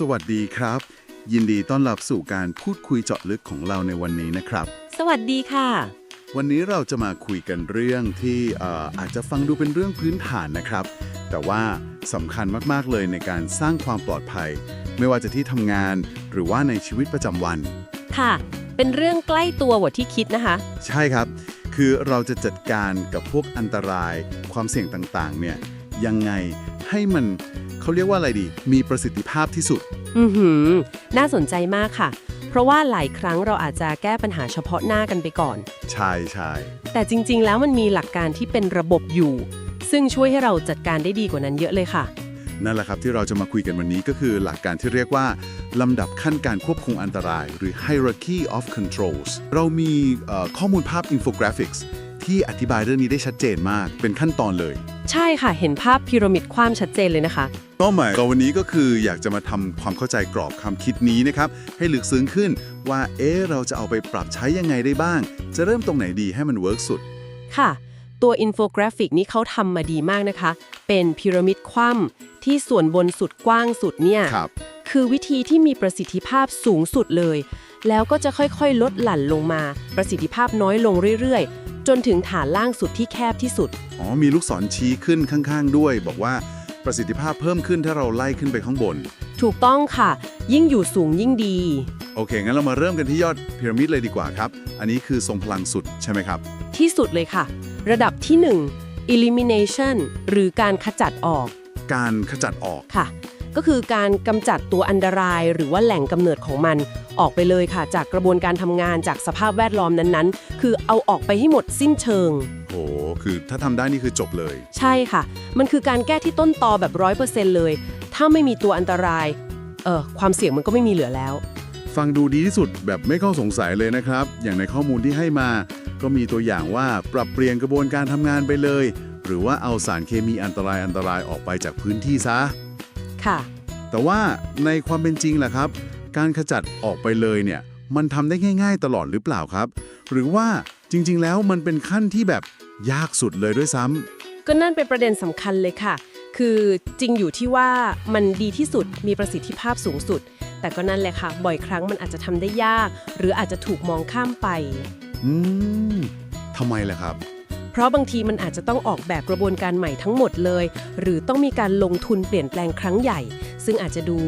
สวัสดีครับ ยินดีต้อนรับสู่การพูดคุยเจาะลึกของเราในวันนี้นะครับ สวัสดีค่ะ วันนี้เราจะมาคุยกันเรื่องที่เอ่ออาจจะฟังดูเป็นเรื่องพื้นฐานนะครับ แต่ว่าสำคัญมากๆเลยในการสร้างความปลอดภัย ไม่ว่าจะที่ทำงานหรือว่าในชีวิตประจำวัน ค่ะ เป็นเรื่องใกล้ตัวกว่าที่คิดนะคะ ใช่ครับ คือเราจะจัดการกับพวกอันตราย ความเสี่ยงต่างๆ เนี่ยยังไงให้มัน เขาเรียกว่าอะไรดี มีประสิทธิภาพที่สุด อือหือ น่าสนใจมากค่ะ เพราะว่าหลายครั้งเราอาจจะแก้ปัญหาเฉพาะหน้ากันไปก่อน ใช่ใช่แต่จริง ๆ แล้วมันมีหลักการที่เป็นระบบอยู่ ซึ่งช่วยให้เราจัดการได้ดีกว่านั้นเยอะเลยค่ะ นั่นแหละครับที่เราจะมาคุยกันวันนี้ก็คือหลักการที่เรียกว่า ลำดับขั้นการควบคุมอันตราย หรือ hierarchy of controls เรามีเอ่อข้อมูลภาพ infographics ที่อธิบายเรื่องนี้ได้ชัดเจนมาก เป็นขั้นตอนเลย ใช่ค่ะ เห็นภาพพีระมิดความชัดเจนเลยนะคะก็หมายก็วันนี้ก็คืออยากจะมาทำความเข้าใจกรอบความคิดนี้นะครับ ให้ลึกซึ้งขึ้นว่าเอ๊ะเราจะเอาไปปรับใช้ยังไงได้บ้าง จะเริ่มตรงไหนดีให้มันเวิร์กสุด ค่ะ ตัวอินโฟกราฟิกนี้เขาทำมาดีมากนะคะ เป็นพีระมิดคว่ำที่ส่วนบนสุดกว้างสุดเนี่ย ครับ คือวิธีที่มีประสิทธิภาพสูงสุดเลย แล้วก็จะค่อยๆ ลดหลั่นลงมา ประสิทธิภาพน้อยลงเรื่อยๆ จนถึงฐานล่างสุดที่แคบที่สุด อ๋อ มีลูกศรชี้ขึ้นข้างๆ ด้วย บอกว่าประสิทธิภาพเพิ่มขึ้นถ้าเราไล่ขึ้นไปข้างบน ถูกต้องค่ะ ยิ่งอยู่สูงยิ่งดี โอเค งั้นเรามาเริ่มกันที่ยอดพีระมิดเลยดีกว่าครับ อันนี้คือทรงพลังสุดใช่ไหมครับ ที่สุดเลยค่ะ ระดับที่ 1 elimination หรือการขจัดออก การขจัดออก ค่ะ ก็คือการกำจัดตัวอันตราย หรือว่าแหล่งกำเนิดของมัน ออกไปเลยค่ะ จากกระบวนการทำงานจากสภาพแวดล้อมนั้นๆ คือเอาออกไปให้หมดสิ้นเชิง โห คือถ้าทำได้นี่คือจบเลย ใช่ค่ะ มันคือการแก้ที่ต้นตอแบบร้อยเปอร์เซ็นต์เลย ถ้าไม่มีตัวอันตราย เออความเสี่ยงมันก็ไม่มีเหลือแล้ว ฟังดูดีที่สุดแบบไม่เข้าสงสัยเลยนะครับ อย่างในข้อมูลที่ให้มา ก็มีตัวอย่างว่าปรับเปลี่ยนกระบวนการทำงานไปเลย หรือว่าเอาสารเคมีอันตรายอันตรายออกไปจากพื้นที่ซะ ค่ะ แต่ว่าในความเป็นจริงแหละครับ การขจัดออกไปเลยเนี่ยมันทำได้ง่าย ๆ ตลอดหรือเปล่าครับ หรือว่าจริง ๆ แล้วมันเป็นขั้นที่แบบยากสุดเลยด้วยซ้ำก็นั่นเป็นประเด็นสำคัญเลยค่ะ คือจริงอยู่ที่ว่ามันดีที่สุดมีประสิทธิภาพสูงสุด แต่ก็นั่นแหละค่ะ บ่อยครั้งมันอาจจะทำได้ยาก หรืออาจจะถูกมองข้ามไป อืมทำไมล่ะครับ เพราะบางทีมันอาจจะต้องออกแบบกระบวนการใหม่ทั้งหมดเลย หรือต้องมีการลงทุนเปลี่ยนแปลงครั้งใหญ่ ซึ่งอาจจะดู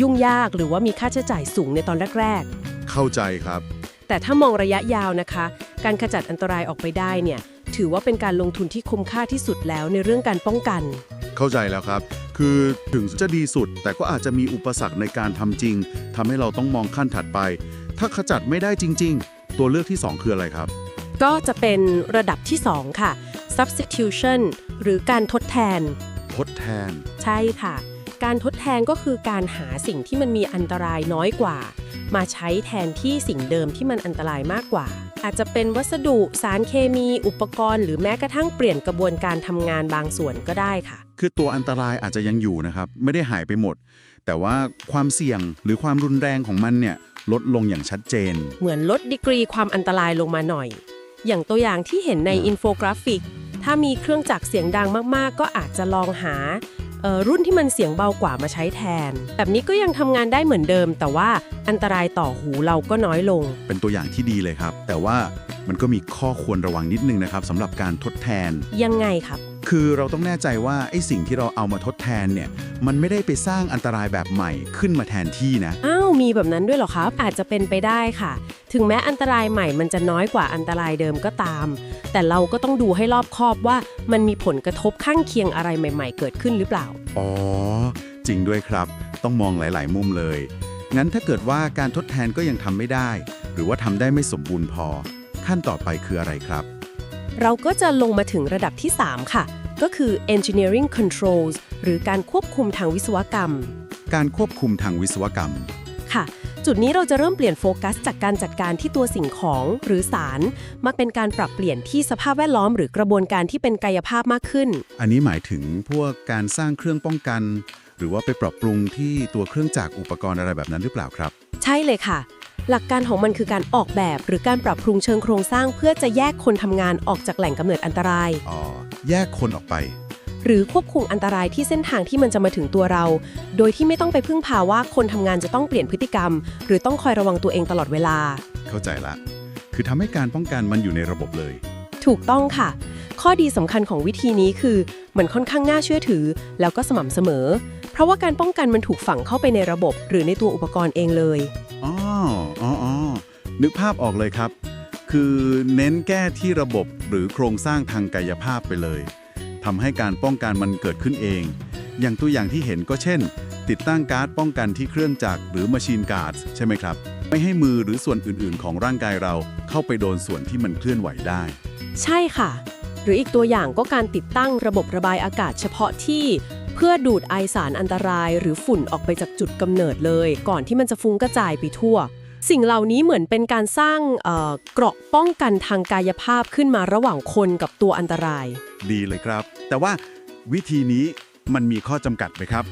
ยุ่งยากหรือว่ามีค่าใช้จ่ายสูงในตอนแรกเข้าใจครับ แต่ถ้ามองระยะยาวนะคะ การขจัดอันตรายออกไปได้เนี่ยถือว่าเป็นการลงทุนที่คุ้มค่าที่สุดแล้วในเรื่องการป้องกัน เข้าใจแล้วครับ คือถึงจะดีสุด แต่ก็อาจจะมีอุปสรรคในการทำจริงทำให้เราต้องมองขั้นถัดไป ถ้าขจัดไม่ได้จริง ๆ ตัวเลือกที่ 2 คืออะไรครับ ก็จะเป็นระดับที่ 2 ค่ะ substitution หรือการทดแทน ทดแทน ใช่ค่ะ การทดแทนก็คือการหาสิ่งที่มันมีอันตรายน้อยกว่า มาใช้แทนที่สิ่งเดิมที่มันอันตรายมากกว่า อาจจะเป็นวัสดุสารเคมี อุปกรณ์ หรือแม้กระทั่งเปลี่ยนกระบวนการทำงานบางส่วนก็ได้ค่ะ คือตัวอันตรายอาจจะยังอยู่นะครับ ไม่ได้หายไปหมด แต่ว่าความเสี่ยงหรือความรุนแรงของมันเนี่ยลดลงอย่างชัดเจน เหมือนลดดีกรีความอันตรายลงมาหน่อย อย่างตัวอย่างที่เห็นในอืมอินโฟกราฟิก ถ้ามีเครื่องจักรเสียงดังมากๆ ก็อาจจะลองหาเอ่อ รุ่นที่มันเสียงเบากว่ามาใช้แทน แบบนี้ก็ยังทำงานได้เหมือนเดิม แต่ว่าอันตรายต่อหูเราก็น้อยลง เป็นตัวอย่างที่ดีเลยครับ แต่ว่ามันก็มีข้อควรระวังนิดนึงนะครับสำหรับการทดแทน ยังไงครับ คือเราต้องแน่ใจว่าไอ้สิ่งที่เราเอามาทดแทนเนี่ย มันไม่ได้ไปสร้างอันตรายแบบใหม่ขึ้นมาแทนที่นะ อ้าวมีแบบนั้นด้วยเหรอครับ อาจจะเป็นไปได้ค่ะ ถึงแม้อันตรายใหม่มันจะน้อยกว่าอันตรายเดิมก็ตาม แต่เราก็ต้องดูให้รอบคอบว่ามันมีผลกระทบข้างเคียงอะไรใหม่ ๆ เกิดขึ้นหรือเปล่าอ๋อ จริงด้วยครับ ต้องมองหลาย ๆ มุมเลย งั้นถ้าเกิดว่าการทดแทนก็ยังทำไม่ได้ หรือว่าทำได้ไม่สมบูรณ์พอ ขั้นต่อไปคืออะไรครับ เราก็จะลงมาถึงระดับที่ 3 ค่ะ ก็คือ engineering controls หรือการควบคุมทางวิศวกรรม การควบคุมทางวิศวกรรม ค่ะ จุดนี้เราจะเริ่มเปลี่ยนโฟกัส จากการจัดการที่ตัวสิ่งของหรือสาร มาเป็นการปรับเปลี่ยนที่สภาพแวดล้อมหรือกระบวนการที่เป็นกายภาพมากขึ้น อันนี้หมายถึงพวกการสร้างเครื่องป้องกัน หรือว่าไปปรับปรุงที่ตัวเครื่องจักรอุปกรณ์อะไรแบบนั้นหรือเปล่าครับ ใช่เลยค่ะ หลักการของมันคือการออกแบบ หรือการปรับปรุงเชิงโครงสร้าง เพื่อจะแยกคนทำงานออกจากแหล่งกำเนิดอันตรายอ๋อแยกคนออกไป หรือควบคุมอันตรายที่เส้นทางที่มันจะมาถึงตัวเรา โดยที่ไม่ต้องไปพึ่งพาว่าคนทำงานจะต้องเปลี่ยนพฤติกรรม หรือต้องคอยระวังตัวเองตลอดเวลา เข้าใจละ คือทำให้การป้องกันมันอยู่ในระบบเลย ถูกต้องค่ะ ข้อดีสำคัญของวิธีนี้คือ มันค่อนข้างน่าเชื่อถือ แล้วก็สม่ำเสมอ เพราะว่าการป้องกันมันถูกฝังเข้าไปในระบบ หรือในตัวอุปกรณ์เองเลย อ๋ออ๋ออ๋อนึกภาพออกเลยครับ คือเน้นแก้ที่ระบบหรือโครงสร้างทางกายภาพไปเลย ทำให้การป้องกันมันเกิดขึ้นเอง อย่างตัวอย่างที่เห็นก็เช่น ติดตั้งการ์ดป้องกันที่เครื่องจักรหรือ Machine Guard ใช่ไหมครับ ไม่ให้มือหรือส่วนอื่นๆ ของร่างกายเราเข้าไปโดนส่วนที่มันเคลื่อนไหวได้ ใช่ค่ะ หรืออีกตัวอย่างก็การติดตั้งระบบระบายอากาศเฉพาะที่ เพื่อดูดไอสารอันตราย หรือฝุ่นออกไปจากจุดกำเนิดเลย ก่อนที่มันจะฟุ้งกระจายไปทั่ว สิ่งเหล่านี้เหมือนเป็นการสร้างเอ่อเกราะป้องกันทางกายภาพขึ้นมาระหว่างคนกับตัวอันตราย ดีเลยครับ แต่ว่าวิธีนี้มันมีข้อจำกัดไหมครับ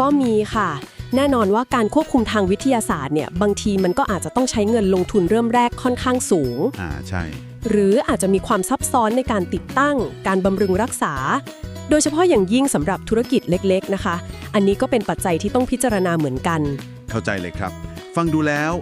ก็มีค่ะ แน่นอนว่าการควบคุมทางวิทยาศาสตร์เนี่ยบางทีมันก็อาจจะต้องใช้เงินลงทุนเริ่มแรกค่อนข้างสูง อ่าใช่ หรืออาจจะมีความซับซ้อนในการติดตั้ง การบำรุงรักษา โดยเฉพาะอย่างยิ่งสำหรับธุรกิจเล็ก ๆ นะคะ อันนี้ก็เป็นปัจจัยที่ต้องพิจารณาเหมือนกัน เข้าใจเลยครับ ฟังดูแล้ว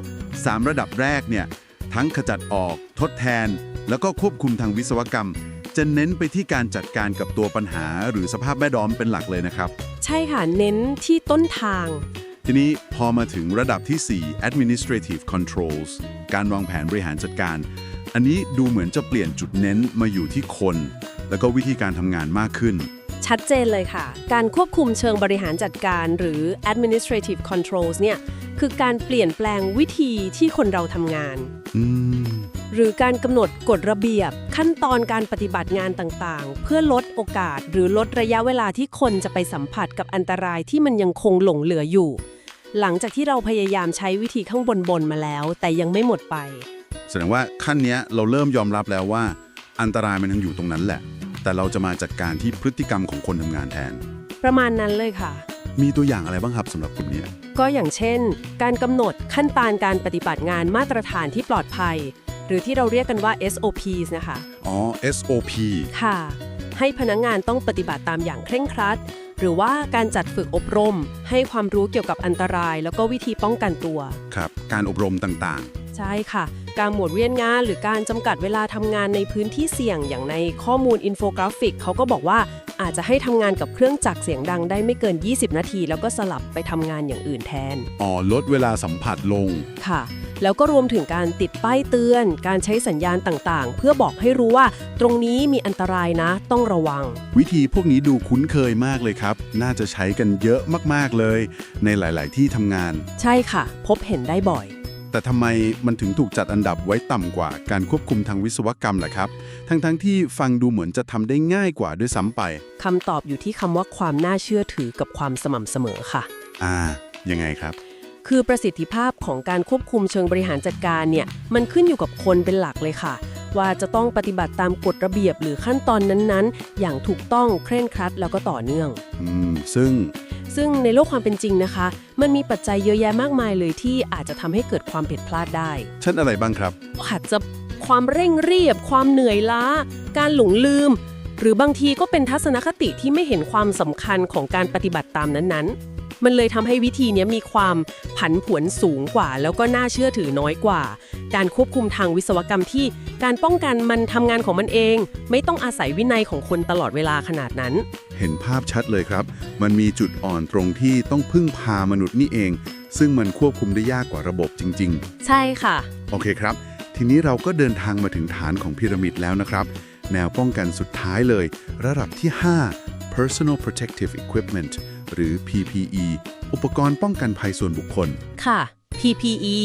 3 ระดับแรกเนี่ยทั้งขจัดออก ทดแทน แล้วก็ควบคุมทางวิศวกรรม จะเน้นไปที่การจัดการกับตัวปัญหา หรือสภาพแวดล้อมเป็นหลักเลยนะครับ ใช่ค่ะ เน้นที่ต้นทาง ทีนี้พอมาถึงระดับที่ 4 administrative controls การวางแผนบริหารจัดการ อันนี้ดูเหมือนจะเปลี่ยนจุดเน้นมาอยู่ที่คน แล้วก็วิธีการทำงานมากขึ้น ชัดเจนเลยค่ะ การควบคุมเชิงบริหารจัดการหรือ administrative controls เนี่ยคือการเปลี่ยนแปลงวิธีที่คนเราทำงานอืมหรือการกำหนดกฎระเบียบ ขั้นตอนการปฏิบัติงานต่างๆ เพื่อลดโอกาสหรือลดระยะเวลาที่คนจะไปสัมผัสกับอันตรายที่มันยังคงหลงเหลืออยู่ หลังจากที่เราพยายามใช้วิธีข้างบนบนๆมาแล้ว แต่ยังไม่หมดไป แสดงว่าขั้นเนี้ยเราเริ่มยอมรับแล้วว่า อันตรายมันยังอยู่ตรงนั้นแหละ แต่เราจะมาจัดการที่พฤติกรรมของคนทำงานแทน ประมาณนั้นเลยค่ะ มีตัวอย่างอะไรบ้างครับสำหรับกลุ่มเนี้ยก็อย่างเช่น การกำหนดขั้นตอนการปฏิบัติงานมาตรฐานที่ปลอดภัย หรือที่เราเรียกกันว่า SOPs นะคะ อ๋อ SOP ค่ะ ให้พนักงงานต้องปฏิบัติตามอย่างเคร่งครัด หรือว่าการจัดฝึกอบรม ให้ความรู้เกี่ยวกับอันตราย แล้วก็วิธีป้องกันตัว ครับ การอบรมต่างใช่ค่ะ การหมวดเวียนงาน หรือการจำกัดเวลาทำงานในพื้นที่เสี่ยงอย่างในข้อมูลอินโฟกราฟิกเขาก็บอกว่าอาจจะให้ทำงานกับเครื่องจักรเสียงดังได้ไม่เกิน 20 นาที แล้วก็สลับไปทำงานอย่างอื่นแทนๆอ๋อ ลดเวลาสัมผัสลง ค่ะ แล้วก็รวมถึงการติดป้ายเตือน การใช้สัญญาณต่างๆ เพื่อบอกให้รู้ว่าตรงนี้มีอันตรายนะ ต้องระวัง วิธีพวกนี้ดูคุ้นเคยมากเลยครับ น่าจะใช้กันเยอะมากๆเลย ในหลาย ๆ ที่ทำงาน ใช่ค่ะ พบเห็นได้บ่อย แต่ทำไมมันถึงถูกจัดอันดับไว้ต่ำกว่าการควบคุมทางวิศวกรรมล่ะครับ ทั้งๆที่ฟังดูเหมือนจะทำได้ง่ายกว่าด้วยซ้ำไปคำตอบอยู่ที่คำว่าความน่าเชื่อถือกับความสม่ำเสมอค่ะ อ่า ยังไงครับ คือประสิทธิภาพของการควบคุมเชิงบริหารจัดการเนี่ย มันขึ้นอยู่กับคนเป็นหลักเลยค่ะ ว่าจะต้องปฏิบัติตามกฎระเบียบหรือขั้นตอนนั้นๆ อย่างถูกต้องเคร่งครัดแล้วก็ต่อเนื่อง อืม ซึ่ง ซึ่งในโลกความเป็นจริงนะคะ มันมีปัจจัยเยอะแยะมากมายเลยที่อาจจะทำให้เกิดความผิดพลาดได้ เช่นอะไรบ้างครับ อาจจะความเร่งรีบ ความเหนื่อยล้า การหลงลืม หรือบางทีก็เป็นทัศนคติที่ไม่เห็นความสำคัญของการปฏิบัติตามนั้นๆ มันเลยทำให้วิธีเนี้ยมีความผันผวนสูงกว่า แล้วก็น่าเชื่อถือน้อยกว่า การควบคุมทางวิศวกรรมที่ การป้องกันมันทำงานของมันเอง ไม่ต้องอาศัยวินัยของคนตลอดเวลาขนาดนั้น เห็นภาพชัดเลยครับ มันมีจุดอ่อนตรงที่ต้องพึ่งพามนุษย์นี่เอง ซึ่งมันควบคุมได้ยากกว่าระบบจริง ๆ ใช่ค่ะ โอเคครับ ทีนี้เราก็เดินทางมาถึงฐานของพีระมิดแล้วนะครับ แนวป้องกันสุดท้ายเลย ระดับที่ 5 personal protective equipment หรือ PPE อุปกรณ์ป้องกันภัยส่วนบุคคล ค่ะ PPE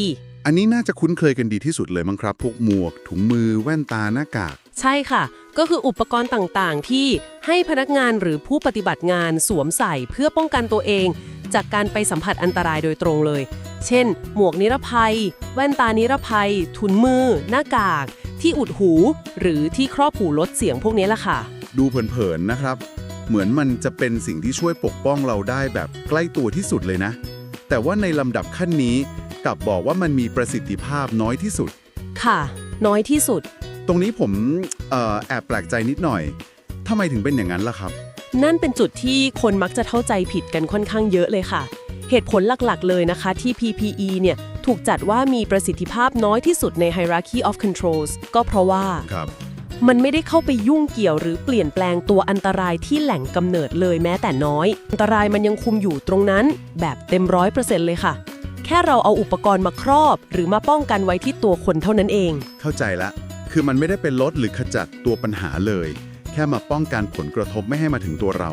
อันนี้น่าจะคุ้นเคยกันดีที่สุดเลยมั้งครับ พวกหมวก ถุงมือ แว่นตา หน้ากาก ใช่ค่ะ ก็คืออุปกรณ์ต่างๆ ที่ให้พนักงานหรือผู้ปฏิบัติงานสวมใส่เพื่อป้องกันตัวเอง จากการไปสัมผัสอันตรายโดยตรงเลย เช่น หมวกนิรภัย แว่นตานิรภัย ถุงมือ หน้ากาก ที่อุดหู หรือที่ครอบหูลดเสียงพวกนี้ละค่ะ ดูเผินๆนะครับ เหมือนมันจะเป็นสิ่งที่ช่วยปกป้องเราได้แบบใกล้ตัวที่สุดเลยนะ แต่ว่าในลำดับขั้นนี้กลับบอกว่ามันมีประสิทธิภาพน้อยที่สุด ค่ะ น้อยที่สุด ตรงนี้ผมเออแอบแปลกใจนิดหน่อยทำไมถึงเป็นอย่างนั้นล่ะครับ นั่นเป็นจุดที่คนมักจะเข้าใจผิดกันค่อนข้างเยอะเลยค่ะ เหตุผลหลักๆ เลยนะคะที่ PPE เนี่ยถูกจัดว่ามีประสิทธิภาพน้อยที่สุดใน hierarchy of controls ก็เพราะว่าครับ มันไม่ได้เข้าไปยุ่งเกี่ยวหรือเปลี่ยนแปลงตัวอันตรายที่แหล่งกำเนิดเลยแม้แต่น้อย อันตรายมันยังคุมอยู่ตรงนั้นแบบเต็มร้อยเปอร์เซ็นต์เลยค่ะ แค่เราเอาอุปกรณ์มาครอบ หรือมาป้องกันไว้ที่ตัวคนเท่านั้นเอง เข้าใจละ คือมันไม่ได้เป็นลดหรือขจัดตัวปัญหาเลย แค่มาป้องกันผลกระทบไม่ให้มาถึงตัวเรา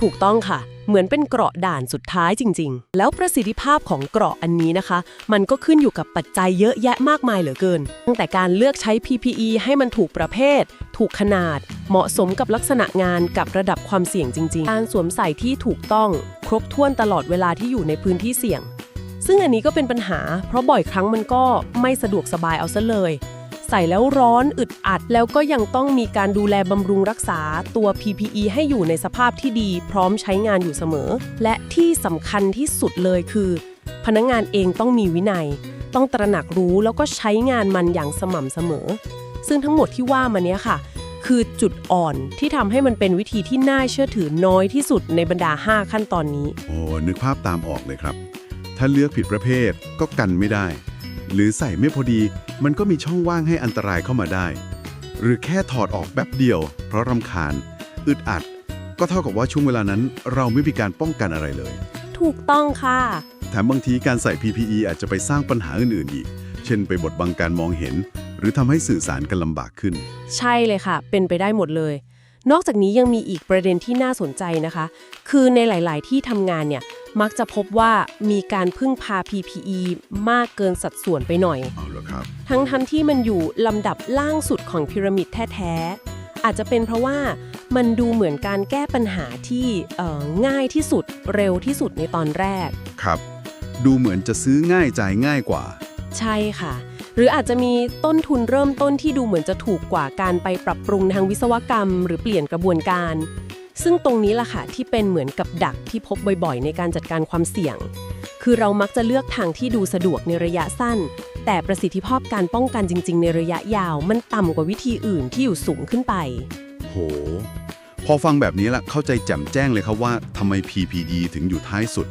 ถูกต้องค่ะ เหมือนเป็นเกราะด่านสุดท้ายจริง ๆ แล้วประสิทธิภาพของเกราะอันนี้นะคะ มันก็ขึ้นอยู่กับปัจจัยเยอะแยะมากมายเหลือเกิน ตั้งแต่การเลือกใช้ PPE ให้มันถูกประเภท ถูกขนาด เหมาะสมกับลักษณะงานกับระดับความเสี่ยงจริง ๆ การสวมใส่ที่ถูกต้อง ครบถ้วนตลอดเวลาที่อยู่ในพื้นที่เสี่ยง ซึ่งอันนี้ก็เป็นปัญหา เพราะบ่อยครั้งมันก็ไม่สะดวกสบายเอาซะเลย ใส่แล้วร้อนอึดอัด แล้วก็ยังต้องมีการดูแลบำรุงรักษาตัว PPE ให้อยู่ในสภาพที่ดี พร้อมใช้งานอยู่เสมอ และที่สำคัญที่สุดเลยคือ พนักงงานเองต้องมีวินัย ต้องตระหนักรู้แล้วก็ใช้งานมันอย่างสม่ำเสมอ ซึ่งทั้งหมดที่ว่ามาเนี้ยค่ะ คือจุดอ่อนที่ทำให้มันเป็นวิธีที่น่าเชื่อถือน้อยที่สุดในบรรดา 5 ขั้นตอนนี้ โอ้นึกภาพตามออกเลยครับ ถ้าเลือกผิดประเภทก็กันไม่ได้ หรือใส่ไม่พอดี มันก็มีช่องว่างให้อันตรายเข้ามาได้ หรือแค่ถอดออกแป๊บเดียว เพราะรำคาญ อึดอัด ก็เท่ากับว่าช่วงเวลานั้น เราไม่มีการป้องกันอะไรเลย ถูกต้องค่ะ แถมบางทีการใส่ PPE อาจจะไปสร้างปัญหาอื่นๆอีก เช่น ไปบดบังการมองเห็น หรือทำให้สื่อสารกันลำบากขึ้น ใช่เลยค่ะ เป็นไปได้หมดเลย นอกจากนี้ยังมีอีกประเด็นที่น่าสนใจนะคะ คือในหลาย ๆ ที่ทำงานเนี่ย มักจะพบว่ามีการพึ่งพา PPE มากเกินสัดส่วนไปหน่อย เอาละครับ ทั้งทั้งที่มันอยู่ลำดับล่างสุดของพีระมิดแท้ๆ อาจจะเป็นเพราะว่ามันดูเหมือนการแก้ปัญหาที่เอ่อง่ายที่สุดเร็วที่สุดในตอนแรก ครับ ดูเหมือนจะซื้อง่ายจ่ายง่ายกว่า ใช่ค่ะ หรืออาจจะมีต้นทุนเริ่มต้นที่ดูเหมือนจะถูกกว่าการไปปรับปรุงทางวิศวกรรม หรือเปลี่ยนกระบวนการ ซึ่งตรงนี้ล่ะค่ะที่เป็นเหมือนกับดักที่พบบ่อยๆ ในการจัดการความเสี่ยง คือเรามักจะเลือกทางที่ดูสะดวกในระยะสั้น แต่ประสิทธิภาพการป้องกันจริง ๆ ในระยะยาวมันต่ำกว่าวิธีอื่นที่อยู่สูงขึ้นไป โห พอฟังแบบนี้ละเข้าใจแจ่มแจ้งเลยครับว่าทำไม PPD ถึงอยู่ท้ายสุด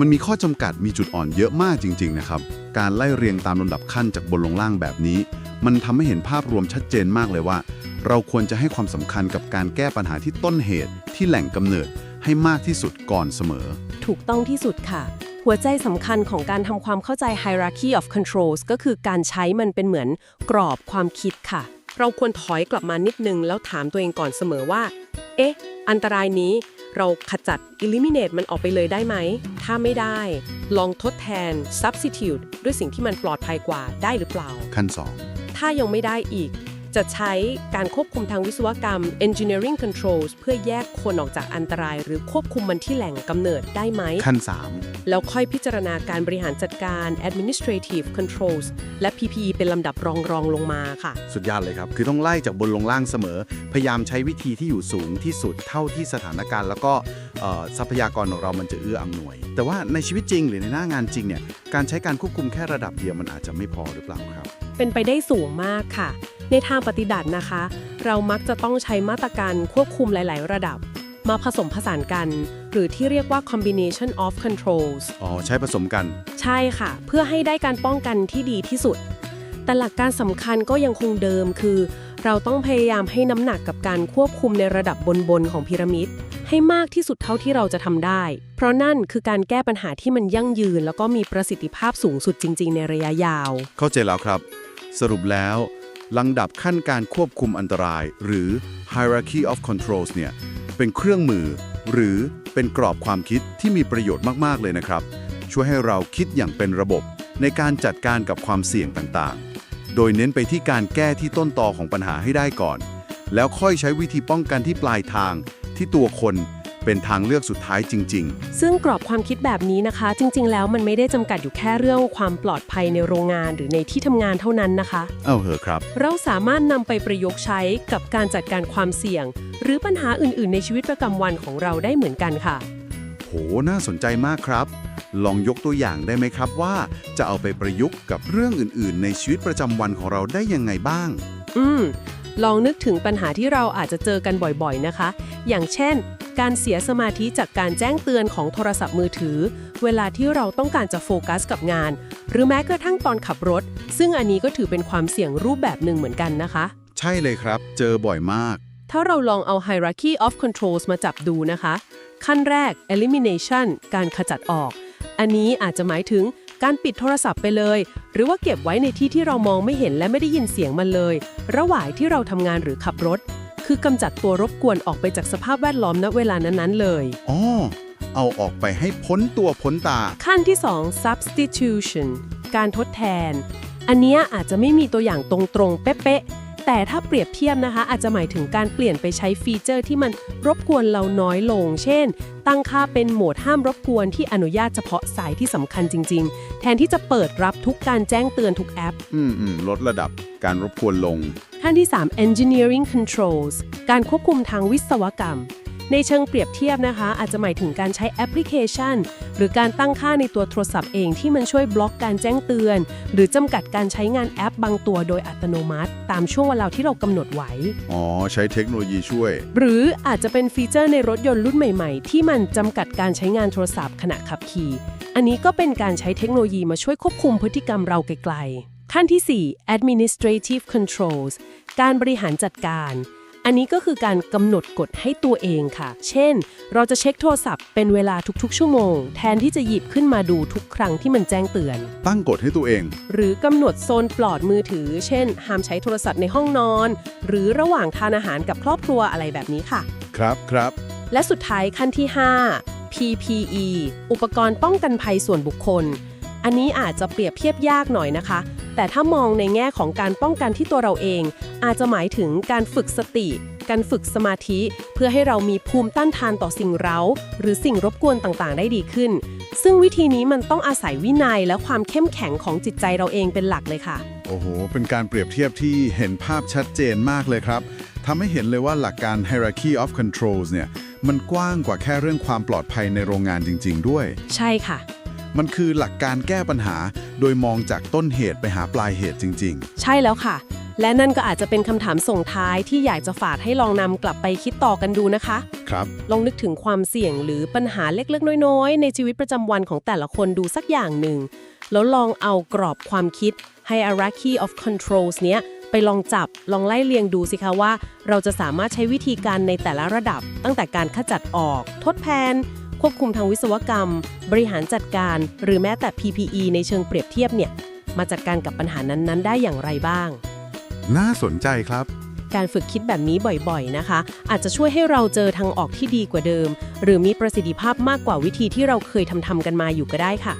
มันมีข้อจำกัดมีจุดอ่อนเยอะมากจริง ๆ นะครับ การไล่เรียงตามลำดับขั้นจากบนลงล่างแบบนี้ มันทำให้เห็นภาพรวมชัดเจนมากเลยว่า เราควรจะให้ความสำคัญกับการแก้ปัญหาที่ต้นเหตุที่แหล่งกำเนิดให้มากที่สุดก่อนเสมอ ถูกต้องที่สุดค่ะ หัวใจสำคัญของการทำความเข้าใจ hierarchy of controls ก็คือการใช้มันเป็นเหมือนกรอบความคิดค่ะ เราควรถอยกลับมานิดนึง แล้วถามตัวเองก่อนเสมอว่า เอ๊ะ อันตรายนี้เราขจัด eliminate มันออกไปเลยได้ไหม ถ้าไม่ได้ ลองทดแทน substitute ด้วยสิ่งที่มันปลอดภัยกว่าได้หรือเปล่า ขั้นถ้ายังไม่ได้อีก จะใช้การควบคุมทางวิศวกรรม engineering controls เพื่อแยกคนออกจากอันตราย หรือควบคุมมันที่แหล่งกำเนิดได้ไหม2ขั้นแล้วค่อยพิจารณาการบริหารจัดการ administrative controls และ PPE เป็นลำดับรองรองๆลงมาค่ะ สุดยอดเลยครับ คือต้องไล่จากบนลงล่างเสมอ พยายามใช้วิธีที่อยู่สูงที่สุดเท่าที่สถานการณ์ แล้วก็เอ่อทรัพยากรของเรามันจะเอื้ออำนวย แต่ว่าในชีวิตจริงหรือในหน้างานจริงเนี่ยการใช้การควบคุมแค่ระดับเดียวมันอาจจะไม่พอหรือเปล่าครับ เป็นไปได้สูงมากค่ะ ในทางปฏิบัตินะคะ เรามักจะต้องใช้มาตรการควบคุมหลาย ๆ ระดับ มาผสมผสานกัน หรือที่เรียกว่า combination of controls อ๋อ ใช้ผสมกัน ใช่ค่ะ เพื่อให้ได้การป้องกันที่ดีที่สุด แต่หลักการสำคัญก็ยังคงเดิมคือ เราต้องพยายามให้น้ำหนักกับการควบคุมในระดับบน ๆ ของพีระมิด ให้มากที่สุดเท่าที่เราจะทำได้ เพราะนั่นคือการแก้ปัญหาที่มันยั่งยืน แล้วก็มีประสิทธิภาพสูงสุดจริง ๆ ในระยะยาว เข้าใจแล้วครับ สรุปแล้ว ลำดับขั้นการควบคุมอันตราย หรือ hierarchy of controls เนี่ยเป็นเครื่องมือ หรือเป็นกรอบความคิดที่มีประโยชน์มาก ๆ เลยนะครับ ช่วยให้เราคิดอย่างเป็นระบบในการจัดการกับความเสี่ยงต่างๆ โดยเน้นไปที่การแก้ที่ต้นตอของปัญหาให้ได้ก่อน แล้วค่อยใช้วิธีป้องกันที่ปลายทางที่ตัวคน เป็นทางเลือกสุดท้ายจริงซึ่งกรอบความคิดแบบนี้นะคะ จริง ๆ แล้วมันไม่ได้จำกัดอยู่แค่เรื่องความปลอดภัยในโรงงานหรือในที่ทำงานเท่านั้นนะคะๆเอาเหอะครับ เราสามารถนำไปประยุกต์ใช้กับการจัดการความเสี่ยง หรือปัญหาอื่น ๆ ในชีวิตประจำวันของเราได้เหมือนกันค่ะ โห น่าสนใจมากครับ ลองยกตัวอย่างได้ไหมครับว่า จะเอาไปประยุกต์กับเรื่องอื่น ๆ ในชีวิตประจำวันของเราได้ยังไงบ้าง อืม ลองนึกถึงปัญหาที่เราอาจจะเจอกันบ่อยๆนะคะ อย่างเช่น การเสียสมาธิจากการแจ้งเตือนของโทรศัพท์มือถือ เวลาที่เราต้องการจะโฟกัสกับงาน หรือแม้กระทั่งตอนขับรถ ซึ่งอันนี้ก็ถือเป็นความเสี่ยงรูปแบบหนึ่งเหมือนกันนะคะ ใช่เลยครับ เจอบ่อยมาก ถ้าเราลองเอา hierarchy of controls มาจับดูนะคะ ขั้นแรก elimination การขจัดออก อันนี้อาจจะหมายถึงการปิดโทรศัพท์ไปเลย หรือว่าเก็บไว้ในที่ที่เรามองไม่เห็นและไม่ได้ยินเสียงมันเลย ระหว่างที่เราทำงานหรือขับรถ คือกำจัดตัวรบกวนออกไปจากสภาพแวดล้อมณเวลานั้นๆเลย อ๋อ เอาออกไปให้พ้นตัวพ้นตา ขั้นที่ 2 substitution การทดแทน อันเนี้ยอาจจะไม่มีตัวอย่างตรงๆ เป๊ะๆ แต่ถ้าเปรียบเทียบนะคะ อาจจะหมายถึงการเปลี่ยนไปใช้ฟีเจอร์ที่มันรบกวนเราน้อยลง เช่น ตั้งค่าเป็นโหมดห้ามรบกวนที่อนุญาตเฉพาะสายที่สำคัญจริง ๆ แทนที่จะเปิดรับทุกการแจ้งเตือนทุกแอป อืมอืมลดระดับการรบกวนลง ขั้นที่ 3 engineering controls การควบคุมทางวิศวกรรม ในเชิงเปรียบเทียบนะคะ อาจจะหมายถึงการใช้แอปพลิเคชัน หรือการตั้งค่าในตัวโทรศัพท์เองที่มันช่วยบล็อกการแจ้งเตือน หรือจำกัดการใช้งานแอปบางตัวโดยอัตโนมัติ ตามช่วงเวลาที่เรากำหนดไว้ อ๋อ ใช้เทคโนโลยีช่วย หรืออาจจะเป็นฟีเจอร์ในรถยนต์รุ่นใหม่ๆ ที่มันจำกัดการใช้งานโทรศัพท์ขณะขับขี่ อันนี้ก็เป็นการใช้เทคโนโลยีมาช่วยควบคุมพฤติกรรมเราไกลๆขั้นที่ 4 administrative controls การบริหารจัดการ อันนี้ก็คือการกำหนดกฎให้ตัวเองค่ะ เช่น เราจะเช็คโทรศัพท์เป็นเวลาทุกๆ ชั่วโมง แทนที่จะหยิบขึ้นมาดูทุกครั้งที่มันแจ้งเตือน ตั้งกฎให้ตัวเอง หรือกำหนดโซนปลอดมือถือ เช่น ห้ามใช้โทรศัพท์ในห้องนอน หรือระหว่างทานอาหารกับครอบครัวอะไรแบบนี้ค่ะ ครับครับ และสุดท้ายขั้นที่ 5 PPE อุปกรณ์ป้องกันภัยส่วนบุคคล อันนี้อาจจะเปรียบเทียบยากหน่อยนะคะ แต่ถ้ามองในแง่ของการป้องกันที่ตัวเราเอง อาจจะหมายถึงการฝึกสติ การฝึกสมาธิ เพื่อให้เรามีภูมิต้านทานต่อสิ่งเร้า หรือสิ่งรบกวนต่างๆ ได้ดีขึ้น ซึ่งวิธีนี้มันต้องอาศัยวินัยและความเข้มแข็งของจิตใจเราเองเป็นหลักเลยค่ะ โอ้โห เป็นการเปรียบเทียบที่เห็นภาพชัดเจนมากเลยครับทำให้เห็นเลยว่าหลักการ hierarchy of controls เนี่ยมันกว้างกว่าแค่เรื่องความปลอดภัยในโรงงานจริง ๆ ด้วย ใช่ค่ะ มันคือหลักการแก้ปัญหา โดยมองจากต้นเหตุไปหาปลายเหตุจริงใช่แล้วค่ะ และนั่นก็อาจจะเป็นคำถามส่งท้ายที่อยากจะฝากให้ลองนำกลับไปคิดต่อกันดูนะคะๆครับ ลองนึกถึงความเสี่ยงหรือปัญหาเล็กๆ น้อยๆ ในชีวิตประจำวันของแต่ละคนดูสักอย่างหนึ่ง แล้วลองเอากรอบความคิด hierarchy of controls เนี้ยไปลองจับลองไล่เรียงดูสิคะว่า เราจะสามารถใช้วิธีการในแต่ละระดับ ตั้งแต่การขจัดออก ทดแทน ควบคุมทางวิศวกรรม บริหารจัดการ หรือแม้แต่ PPE ในเชิงเปรียบเทียบเนี่ย มาจัดการกับปัญหานั้นๆ ได้อย่างไรบ้าง น่าสนใจครับ การฝึกคิดแบบนี้บ่อยๆนะคะ อาจจะช่วยให้เราเจอทางออกที่ดีกว่าเดิม หรือมีประสิทธิภาพมากกว่าวิธีที่เราเคยทำๆกันมาอยู่ก็ได้ค่ะ